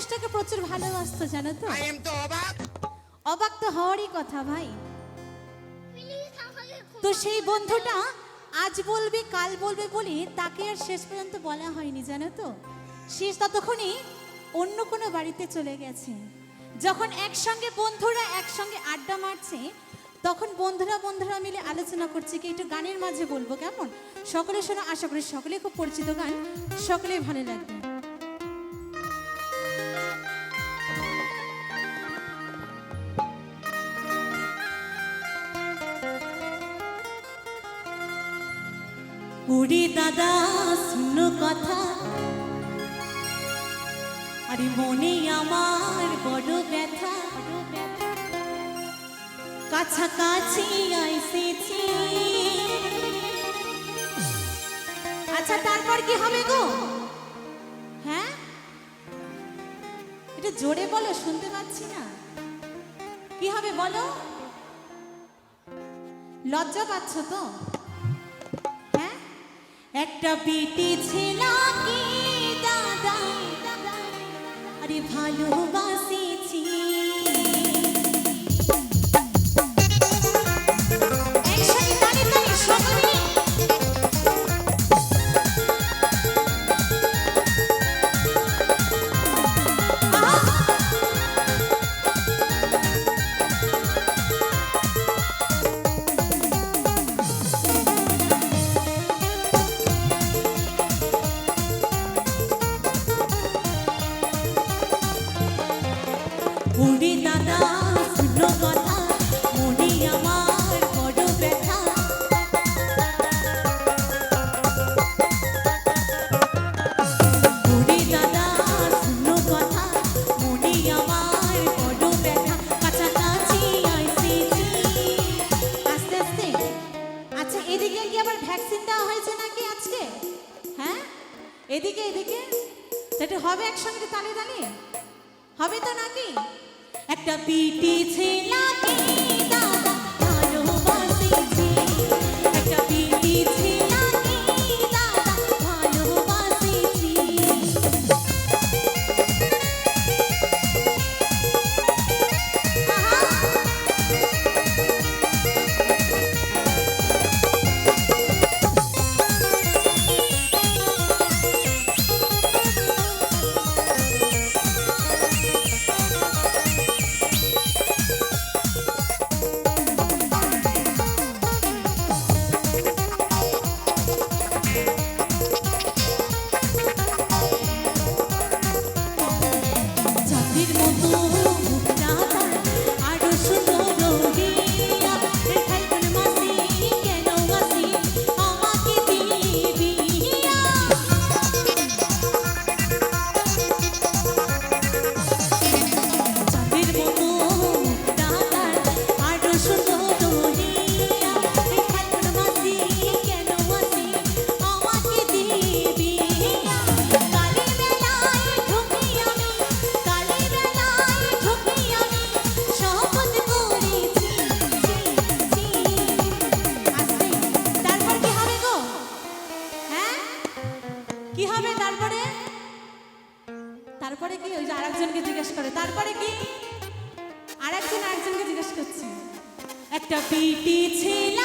মানুষটাকে প্রচুর ভালোবাসতো জানো তো? আই এম তো অবাক। অবাক তো হওয়ারই কথা ভাই। তো সেই বন্ধুটা আজ বলবে কাল বলবে বলে তাকে আর শেষ পর্যন্ত বলা হয়নি জানো তো? শেষ ততক্ষণই অন্য কোনো বাড়িতে চলে গেছে। যখন একসঙ্গে বন্ধুরা একসঙ্গে আড্ডা মারছে তখন বন্ধুরা বন্ধুরা মিলে আলোচনা করছে কি একটু গানের মাঝে বলব কেমন? সকলে শোনা আশা করি সকলে খুব পরিচিত গান সকলে ভালো লাগবে। উড়ি দাদা শুনো কথা। আরে মনে আমার বড় ব্যথা। কাছাকাছি আইসেছি। আচ্ছা তারপর কি হবে গো? হ্যাঁ? এটা জোরে বলো, শুনতে পাচ্ছি না। কি হবে বলো? লজ্জা পাচ্ছ তো? একটা বেটি ছিল কি দাদা? আরে ভালোবাসেছি। সেটা হবে একসঙ্গে তালে তালে হবে তো নাকি? একটা পিটি ছেলাকে তারপরে কি ওই যে আরেকজনকে জিজ্ঞেস করে? তারপরে কি? আরেকজন আরেকজনকে জিজ্ঞেস করছে। একটা পিটি ছিল